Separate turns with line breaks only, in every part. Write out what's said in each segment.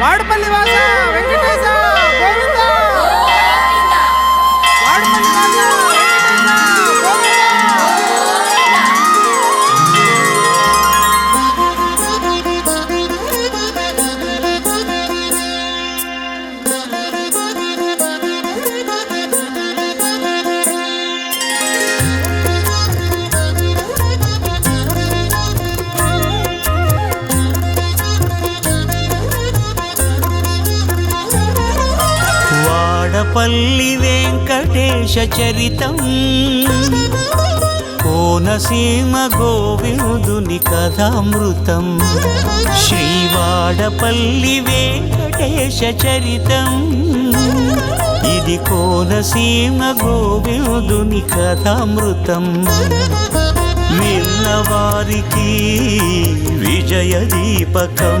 వాడపల్లి వాసు వెంకటేశ వాడపల్లి వెంకటేశ
చరితం. కోనసీమ గోవిందుని కథామృతం. శ్రీవాడపల్లి వెంకటేశ చరితం. ఇది కోనసీమ గోవిందుని కథామృతం. విన్నవారికి విజయ దీపకం.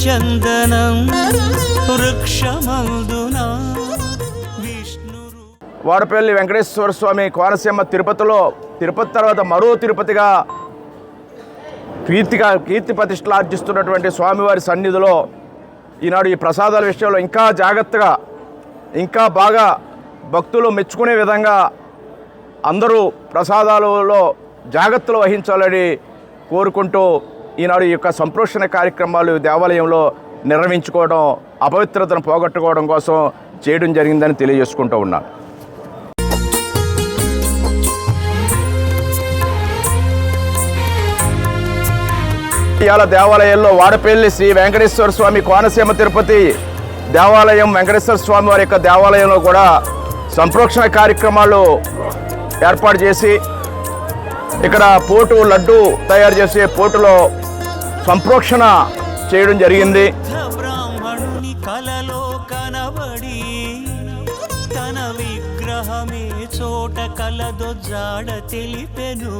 చందనం వృక్షమందున
వాడపల్లి వెంకటేశ్వర స్వామి కోనసీమ తిరుపతిలో తిరుపతి తర్వాత మరో తిరుపతిగా కీర్తిగా కీర్తి ప్రతిష్టలు ఆర్జిస్తున్నటువంటి స్వామివారి సన్నిధిలో ఈనాడు ఈ ప్రసాదాల విషయంలో ఇంకా జాగ్రత్తగా ఇంకా బాగా భక్తులు మెచ్చుకునే విధంగా అందరూ ప్రసాదాలలో జాగ్రత్తలు వహించాలని కోరుకుంటూ ఈనాడు ఈ యొక్క సంప్రోషణ కార్యక్రమాలు దేవాలయంలో నిర్వహించుకోవడం అపవిత్రతను పోగొట్టుకోవడం కోసం చేయడం జరిగిందని తెలియజేసుకుంటూ ఉన్నాను ఇవాళ దేవాలయంలో వాడపల్లి శ్రీ వెంకటేశ్వర స్వామి కోనసీమ తిరుపతి దేవాలయం వెంకటేశ్వర స్వామి వారి యొక్క దేవాలయంలో కూడా సంప్రోక్షణ కార్యక్రమాలు ఏర్పాటు చేసి ఇక్కడ పోటు లడ్డు తయారు చేసే పోటులో సంప్రోక్షణ చేయడం జరిగింది.
బ్రాహ్మణుని కలలో కనబడి తన విగ్రహమే చోట కలదో జాడ తెలిపెను.